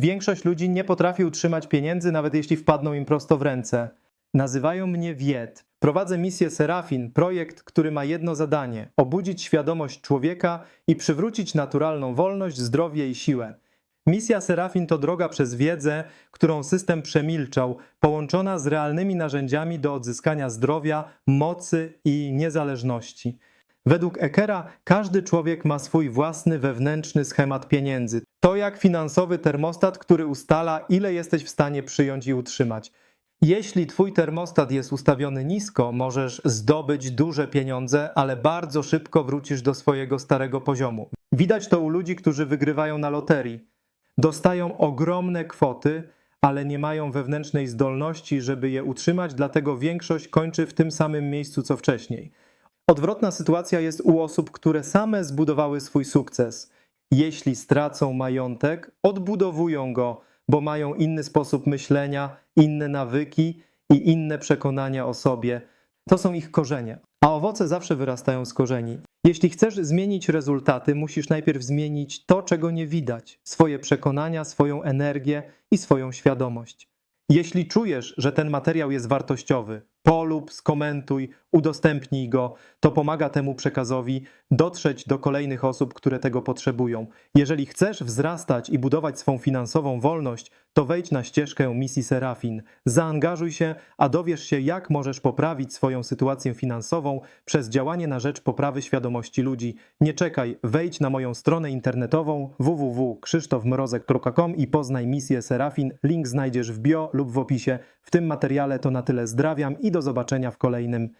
Większość ludzi nie potrafi utrzymać pieniędzy, nawet jeśli wpadną im prosto w ręce. Nazywają mnie Wiet. Prowadzę misję Serafin, projekt, który ma jedno zadanie: obudzić świadomość człowieka i przywrócić naturalną wolność, zdrowie i siłę. Misja Serafin to droga przez wiedzę, którą system przemilczał, połączona z realnymi narzędziami do odzyskania zdrowia, mocy i niezależności. Według Ekera każdy człowiek ma swój własny wewnętrzny schemat pieniędzy. To jak finansowy termostat, który ustala, ile jesteś w stanie przyjąć i utrzymać. Jeśli twój termostat jest ustawiony nisko, możesz zdobyć duże pieniądze, ale bardzo szybko wrócisz do swojego starego poziomu. Widać to u ludzi, którzy wygrywają na loterii. Dostają ogromne kwoty, ale nie mają wewnętrznej zdolności, żeby je utrzymać, dlatego większość kończy w tym samym miejscu co wcześniej. Odwrotna sytuacja jest u osób, które same zbudowały swój sukces. Jeśli stracą majątek, odbudowują go, bo mają inny sposób myślenia, inne nawyki i inne przekonania o sobie. To są ich korzenie. A owoce zawsze wyrastają z korzeni. Jeśli chcesz zmienić rezultaty, musisz najpierw zmienić to, czego nie widać: swoje przekonania, swoją energię i swoją świadomość. Jeśli czujesz, że ten materiał jest wartościowy, polub, skomentuj, udostępnij go. To pomaga temu przekazowi dotrzeć do kolejnych osób, które tego potrzebują. Jeżeli chcesz wzrastać i budować swą finansową wolność, to wejdź na ścieżkę misji Serafin. Zaangażuj się, a dowiesz się, jak możesz poprawić swoją sytuację finansową przez działanie na rzecz poprawy świadomości ludzi. Nie czekaj, wejdź na moją stronę internetową www.krzysztofmrozek.com i poznaj misję Serafin. Link znajdziesz w bio lub w opisie. W tym materiale to na tyle zdrawiam i do zobaczenia w kolejnym